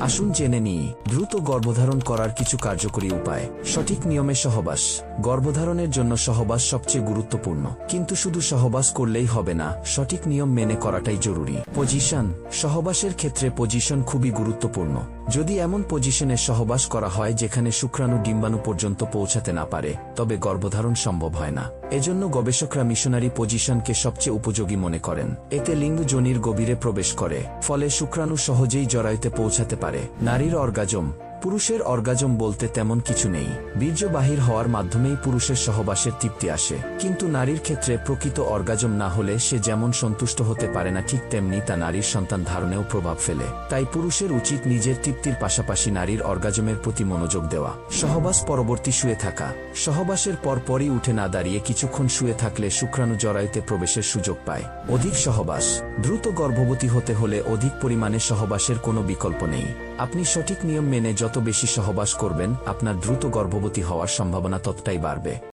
আসুন জেনে নিই, দ্রুত গর্ভধারণ করার কিছু কার্যকরী উপায়। সঠিক নিয়মে সহবাস। গর্ভধারণের জন্য সহবাস সবচেয়ে গুরুত্বপূর্ণ। কিন্তু শুধু সহবাস করলেই হবে না, সঠিক নিয়ম মেনে করাটাই জরুরি। পজিশন সহবাসের ক্ষেত্রে পজিশন খুবই গুরুত্বপূর্ণ। যদি এমন পজিশনে সহবাস করা হয় যেখানে শুক্রাণু ডিম্বাণু পর্যন্ত পৌঁছাতে না পারে, তবে গর্ভধারণ সম্ভব হয় না। এজন্য গবেষকরা মিশনারি পজিশনকে সবচেয়ে উপযোগী মনে করেন। এতে লিঙ্গ জনির গভীরে প্রবেশ করে, ফলে শুক্রাণু সহজেই জরায়ুতে পৌঁছাতে পারে। নারীর অর্গাজম পুরুষের অর্গাজম বলতে তেমন কিছু নেই। বীর্য বাহির হওয়ার মাধ্যমেই পুরুষের সহবাসের তৃপ্তি আসে। কিন্তু নারীর ক্ষেত্রে প্রকৃত অর্গাজম না হলে সে যেমন সন্তুষ্ট হতে পারে না, ঠিক তেমনি তা নারীর সন্তান ধারণেও প্রভাব ফেলে। তাই পুরুষের উচিত নিজের তৃপ্তির পাশাপাশি নারীর অর্গাজমের প্রতি মনোযোগ দেওয়া। সহবাস পরবর্তী শুয়ে থাকা। সহবাসের পর পরই উঠে না দাঁড়িয়ে কিছুক্ষণ শুয়ে থাকলে শুক্রাণু জরায়ুতে প্রবেশের সুযোগ পায়। অধিক সহবাস। দ্রুত গর্ভবতী হতে হলে অধিক পরিমাণে সহবাসের কোনো বিকল্প নেই। আপনি সঠিক নিয়ম মেনে যত বেশি সহবাস করবেন আপনার দ্রুত গর্ভবতী হওয়ার সম্ভাবনা ততটাই বাড়বে।